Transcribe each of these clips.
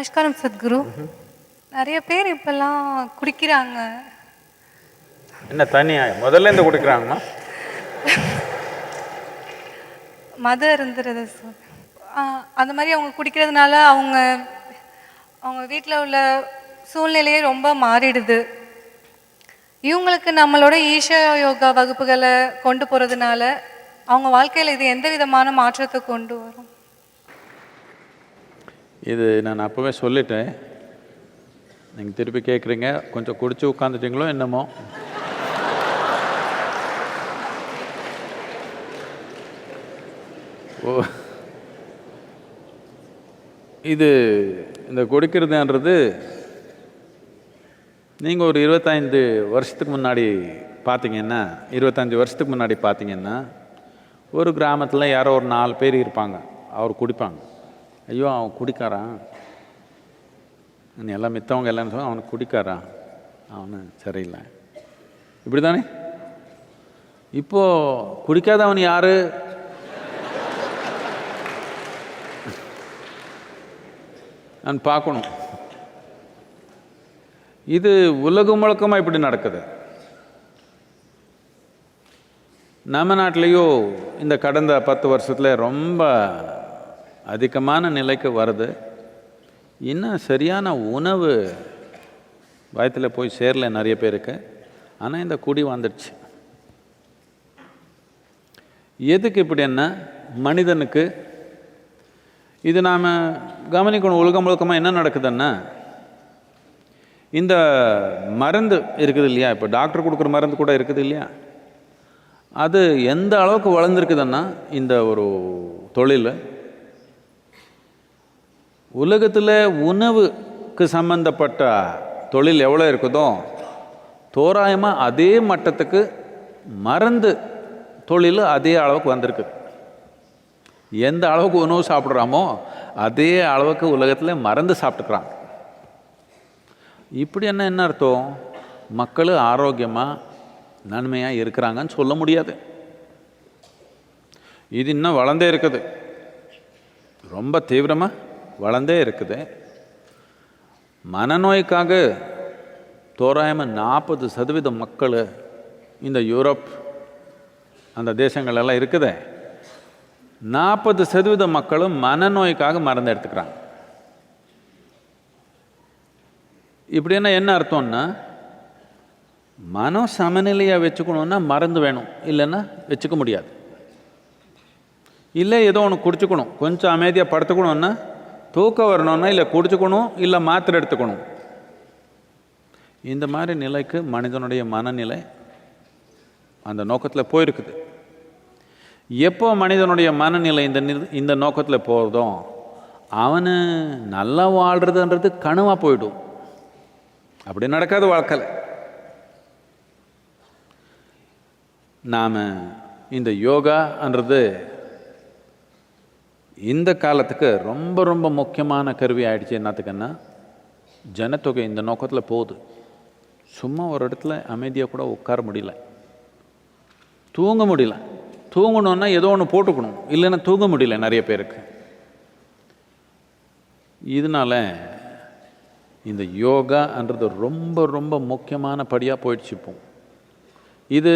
நமஸ்காரம் சத்குரு. நிறைய பேர் இப்பெல்லாம் குடிக்கிறாங்க. என்ன தனியா? முதல்ல இருந்து குடிக்கிறாங்கம்மா? மதம் இருந்துருது சார் அந்த மாதிரி அவங்க குடிக்கிறதுனால அவங்க அவங்க வீட்டில் உள்ள சூழ்நிலையே ரொம்ப மாறிடுது. இவங்களுக்கு நம்மளோட ஈஷா யோகா வகுப்புகளை கொண்டு போகிறதுனால அவங்க வாழ்க்கையில் இது எந்த விதமான மாற்றத்தை கொண்டு வரும்? இது நான் அப்போவே சொல்லிட்டேன். நீங்கள் திருப்பி கேட்குறீங்க கொஞ்சம் குடிச்சு உட்காந்துட்டீங்களோ என்னமோ. ஓ. இது இந்த குடிக்கிறதுன்றது நீங்கள் ஒரு இருபத்தைந்து வருஷத்துக்கு முன்னாடி பார்த்தீங்கன்னா இருபத்தஞ்சி வருஷத்துக்கு முன்னாடி பார்த்தீங்கன்னா ஒரு கிராமத்தில் யாரோ ஒரு நாலு பேர் இருப்பாங்க. அவர் குடிப்பாங்க. ஐயோ அவன் குடிக்காரான் நீ எல்லாம் மித்தவங்க எல்லாம் சொல்ல அவனுக்கு குடிக்காரான் அவனு சரியில்லை. இப்படி தானே இப்போ குடிக்காதவன் யார்? நான் பார்க்கணும். இது உலகம் முழக்கமாக இப்படி நடக்குது. நம்ம நாட்டிலேயோ இந்த கடந்த பத்து வருஷத்தில் ரொம்ப அதிகமான நிலைக்கு வருது. இன்னும் சரியான உணவு வயத்தில் போய் சேரல நிறைய பேருக்கு. ஆனால் இந்த குடி வந்துடுச்சு. எதுக்கு இப்படி என்ன? மனிதனுக்கு இது நாம் கவனிக்கணும். உலகம் முழுக்கமாக என்ன நடக்குதுன்னா இந்த மருந்து இருக்குது இல்லையா? இப்போ டாக்டர் கொடுக்குற மருந்து கூட இருக்குது இல்லையா? அது எந்த அளவுக்கு வளர்ந்துருக்குதுன்னா இந்த ஒரு தொழில் உலகத்தில் உணவுக்கு சம்பந்தப்பட்ட தொழில் எவ்வளோ இருக்குதோ தோராயமாக அதே மட்டத்துக்கு மருந்து தொழில் அதே அளவுக்கு வந்திருக்கு. எந்த அளவுக்கு உணவு சாப்பிட்றாமோ அதே அளவுக்கு உலகத்தில் மருந்து சாப்பிட்டுக்கிறாங்க. இப்படி என்ன என்ன அர்த்தம்? மக்கள் ஆரோக்கியமாக நன்மையாக இருக்கிறாங்கன்னு சொல்ல முடியாது. இது இன்னும் வளர்ந்தே இருக்குது. ரொம்ப தீவிரமாக வளர்ந்தே இருக்குது. மனநோய்க்காக தோராயமாக நாற்பது சதவீதம் மக்கள் இந்த யூரோப் அந்த தேசங்களெல்லாம் இருக்குது. இருக்குதே நாற்பது சதவீத மக்களும் மனநோய்க்காக மருந்து எடுத்துக்கிறாங்க. இப்படின்னா என்ன அர்த்தம்னா மனம் சமநிலையாக வச்சுக்கணுன்னா மருந்து வேணும். இல்லைன்னா வச்சுக்க முடியாது. இல்லை ஏதோ ஒன்று குடிச்சுக்கணும். கொஞ்சம் அமைதியாக படுத்துக்கணுன்னா தூக்கம் வரணும்னா இல்லை குடிச்சுக்கணும் இல்லை மாத்திரை எடுத்துக்கணும். இந்த மாதிரி நிலைக்கு மனிதனுடைய மனநிலை அந்த நோக்கத்தில் போயிருக்குது. எப்போ மனிதனுடைய மனநிலை இந்த இந்த நோக்கத்தில் போகிறதோ அவனு நல்லா வாழ்கிறதுன்றது கனவாக போயிடும். அப்படி நடக்காது வாழ்க்கையில் நாம் இந்த யோகான்றது இந்த காலத்துக்கு ரொம்ப ரொம்ப முக்கியமான கருவி ஆயிடுச்சு என்னத்துக்குன்னா ஜனத்தொகை இந்த நோக்கத்தில் போகுது. சும்மா ஒரு இடத்துல அமைதியாக கூட உட்கார முடியல. தூங்க முடியல. தூங்கணுன்னா ஏதோ ஒன்று போட்டுக்கணும். இல்லைன்னா தூங்க முடியல நிறைய பேருக்கு. இதனால இந்த யோகான்றது ரொம்ப ரொம்ப முக்கியமான படியாக போயிடுச்சு இப்போ. இது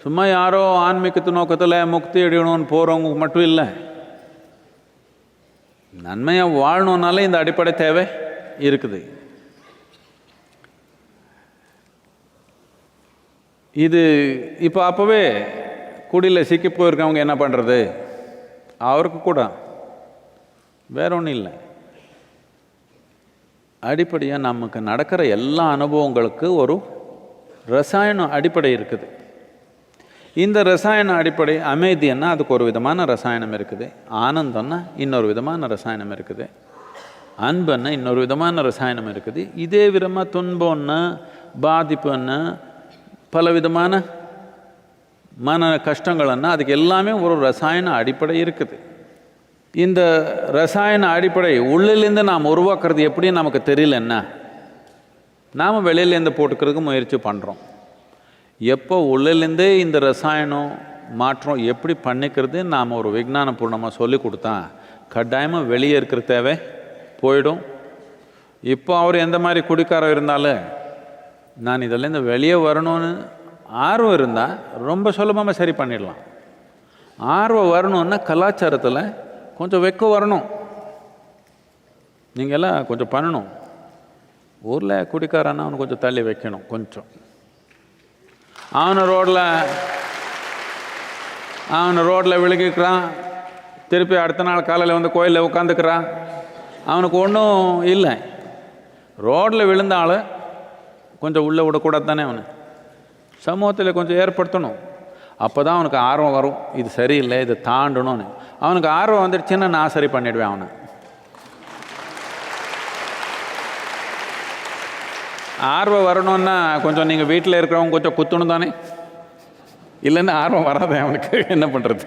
சும்மா யாரோ ஆன்மீகத்து நோக்கத்தில் முக்தி அடையணும்னு போகிறவங்க மட்டும் இல்லை. நன்மையாக வாழணுன்னாலே இந்த அடிப்படை தேவை இருக்குது. இது இப்போ அப்போவே குடியில் சிக்கி போயிருக்கவங்க என்ன பண்ணுறது அவருக்கு கூட. வேற ஒன்றும் இல்லை. அடிப்படையாக நமக்கு நடக்கிற எல்லா அனுபவங்களுக்கு ஒரு ரசாயனம் அடிப்படை இருக்குது. இந்த ரசாயன அடிப்படை அமைதின்னா அதுக்கு ஒரு விதமான ரசாயனம் இருக்குது. ஆனந்தம்னா இன்னொரு விதமான ரசாயனம் இருக்குது. அன்புன்னா இன்னொரு விதமான ரசாயனம் இருக்குது. இதே விதமாக துன்பம்னா பாதிப்புன்னா பல விதமான மன கஷ்டங்கள்னா அதுக்கு எல்லாமே ஒரு ரசாயன அடிப்படை இருக்குது. இந்த ரசாயன அடிப்படை உள்ளிலேருந்து நாம் உருவாக்குறது எப்படின்னு நமக்கு தெரியலன்னா நாம் வெளியிலேருந்து போட்டுக்கிறதுக்கு முயற்சி பண்ணுறோம் எப்போ உள்ளிலேருந்தே இந்த ரசாயனம் மாற்றம் எப்படி பண்ணிக்கிறது நாம் ஒரு விஞ்ஞானபூர்ணமாக சொல்லி கொடுத்தா கட்டாயமாக வெளியே இருக்கிற தேவை போயிடும். இப்போ அவர் எந்த மாதிரி குடிக்காரம் இருந்தாலும் நான் இதிலேருந்து வெளியே வரணும்னு ஆர்வம் இருந்தால் ரொம்ப சுலபமாக சரி பண்ணிடலாம். ஆர்வம் வரணுன்னா கலாச்சாரத்தில் கொஞ்சம் வெக்கம் வரணும். நீங்கள் எல்லாம் கொஞ்சம் பண்ணணும். ஊரில் குடிக்காரன்னா அவனுக்கு கொஞ்சம் தள்ளி வைக்கணும் கொஞ்சம். அவனை ரோட்டில் அவனை ரோட்டில் விழுகிக்கிறான். திருப்பி அடுத்த நாள் காலையில் வந்து கோயிலில் உட்காந்துக்கிறான். அவனுக்கு ஒன்றும் இல்லை. ரோட்டில் விழுந்தாள் கொஞ்சம் உள்ளே விடக்கூடாது தானே அவனை. சமூகத்தில் கொஞ்சம் ஏற்படுத்தணும். அப்போ தான் அவனுக்கு ஆர்வம் வரும். இது சரியில்லை இதை தாண்டணும்னு. அவனுக்கு ஆர்வம் வந்துடுச்சுன்னா நான் சரி பண்ணிடுவேன் அவனை. ஆர்வம் வரணும்னா கொஞ்சம் நீங்கள் வீட்டில் இருக்கிறவங்க கொஞ்சம் குத்தணும் தானே? இல்லைன்னா ஆர்வம் வராதே அவனுக்கு. என்ன பண்ணுறது